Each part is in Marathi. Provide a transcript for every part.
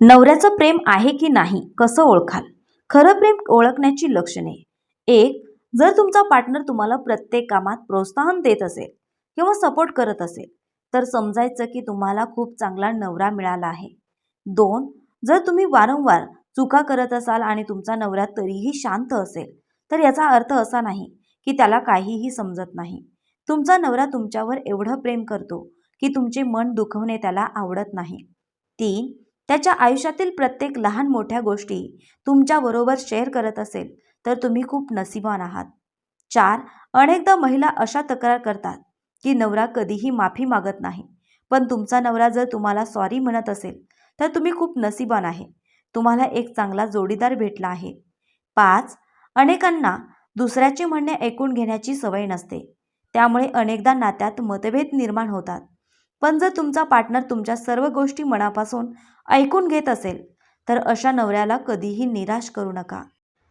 नवऱ्याचं प्रेम आहे की नाही कसं ओळखाल? खरं प्रेम ओळखण्याची लक्षणे. एक जर तुमचा पार्टनर तुम्हाला प्रत्येक कामात प्रोत्साहन देत असेल किंवा सपोर्ट करत असेल तर समजायचं की तुम्हाला खूप चांगला नवरा मिळाला आहे. दोन जर तुम्ही वारंवार चुका करत असाल आणि तुमचा नवरा तरीही शांत असेल तर याचा अर्थ असा नाही की त्याला काहीही समजत नाही. तुमचा नवरा तुमच्यावर एवढं प्रेम करतो की तुमचे मन दुखवणे त्याला आवडत नाही. तीन त्याच्या आयुष्यातील प्रत्येक लहान मोठ्या गोष्टी तुमच्याबरोबर शेअर करत असेल तर तुम्ही खूप नसीबान आहात. चार अनेकदा महिला अशा तक्रार करतात की नवरा कधीही माफी मागत नाही. पण तुमचा नवरा जर तुम्हाला सॉरी म्हणत असेल तर तुम्ही खूप नसीबान आहे. तुम्हाला एक चांगला जोडीदार भेटला आहे. पाच अनेकांना दुसऱ्याचे म्हणणे ऐकून घेण्याची सवय नसते. त्यामुळे अनेकदा नात्यात मतभेद निर्माण होतात. पण जर तुमचा पार्टनर तुमच्या सर्व गोष्टी मनापासून ऐकून घेत असेल तर अशा नवऱ्याला कधीही निराश करू नका.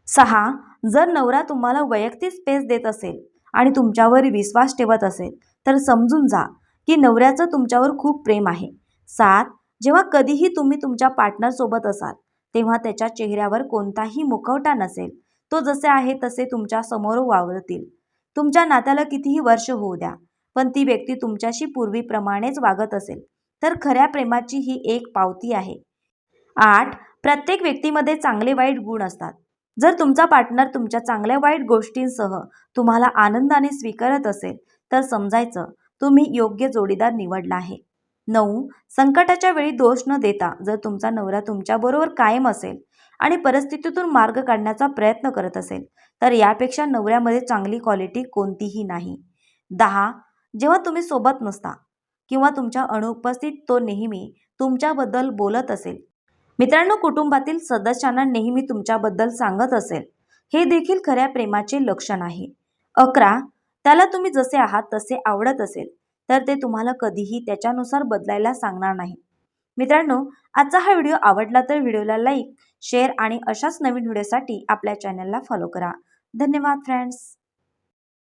सहा जर नवरा तुम्हाला वैयक्तिक स्पेस देत असेल आणि तुमच्यावर विश्वास ठेवत असेल तर समजून जा की नवऱ्याचं तुमच्यावर खूप प्रेम आहे. सात जेव्हा कधीही तुम्ही तुमच्या पार्टनरसोबत असाल तेव्हा त्याच्या चेहऱ्यावर कोणताही मुखवटा नसेल. तो जसे आहे तसे तुमच्यासमोर वावरतील. तुमच्या नात्याला कितीही वर्ष होऊ द्या पण ती व्यक्ती तुमच्याशी पूर्वीप्रमाणेच वागत असेल. तर खऱ्या प्रेमाची ही एक पावती आहे. आठ प्रत्येक व्यक्तीमध्ये चांगले वाईट गुण असतात. जर तुमचा पार्टनर तुमच्या चांगल्या वाईट गोष्टींसह तुम्हाला आनंदाने स्वीकारत असेल तर समजायचं तुम्ही योग्य जोडीदार निवडला आहे. नऊ संकटाच्या वेळी दोष न देता जर तुमचा नवरा तुमच्याबरोबर कायम असेल आणि परिस्थितीतून मार्ग काढण्याचा प्रयत्न करत असेल तर यापेक्षा नवऱ्यामध्ये चांगली क्वालिटी कोणतीही नाही. दहा जेव्हा तुम्ही सोबत नसता किंवा तुमच्या अनुपस्थित तो नेहमी तुमच्याबद्दल बोलत असेल. मित्रांनो कुटुंबातील सदस्यांना नेहमी तुमच्याबद्दल सांगत असेल हे देखील खऱ्या प्रेमाचे लक्षण आहे. अकरा त्याला तुम्ही जसे आहात तसे आवडत असेल तर ते तुम्हाला कधीही त्याच्यानुसार बदलायला सांगणार नाही. मित्रांनो आजचा हा व्हिडिओ आवडला तर व्हिडिओला लाईक शेअर आणि अशाच नवीन व्हिडिओसाठी आपल्या चॅनलला फॉलो करा. धन्यवाद फ्रेंड्स!